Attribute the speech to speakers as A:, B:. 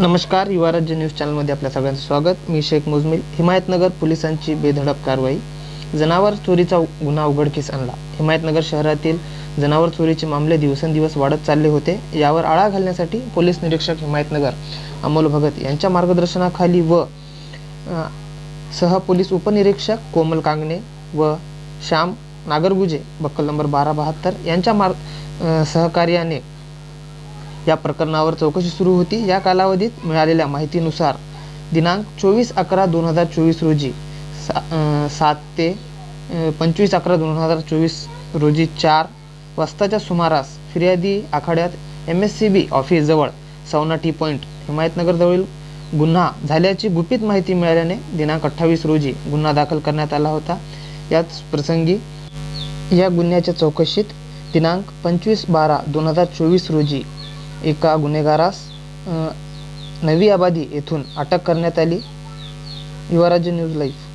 A: नमस्कार युवा राज्य न्यूज चॅनलमध्ये आपल्या सगळ्यांचं स्वागत. मी शेख मुजमिल. हिमायतनगर पोलिसांची बेधडक कारवाई. जनावर चोरीचा गुन्हा उघडकीस आणला. हिमायतनगर शहरातील जनावर चोरीचे मामले दिवसेंदिवस वाढत चालले होते. यावर आळा घालण्यासाठी पोलीस निरीक्षक हिमायतनगर अमोल भगत यांच्या मार्गदर्शनाखाली व सह पोलीस उपनिरीक्षक कोमल कांगणे व श्याम नागरगुजे बक्कल नंबर बारा बहात्तर यांच्या मार्ग सहकार्याने या प्रकरणावर चौकशी सुरू होती. या कालावधीत मिळालेल्या माहितीनुसार दिनांक चोवीस अकरा दोन हजार चोवीस रोजी सा सात ते पंचवीस अकरा दोन हजार चोवीस रोजी चार वाजताच्या सुमारास फिर्यादी आखाड्यात एम एस सी बी ऑफिसजवळ सवना टी पॉईंट हिमायतनगरजवळील गुन्हा झाल्याची गुपित माहिती मिळाल्याने दिनांक अठ्ठावीस रोजी गुन्हा दाखल करण्यात आला होता. याच प्रसंगी या गुन्ह्याच्या चौकशीत दिनांक पंचवीस बारा दोन हजार चोवीस रोजी एका गुन्हेगारास नवी आबादी येथून अटक करण्यात आली. Yuvrajya news live.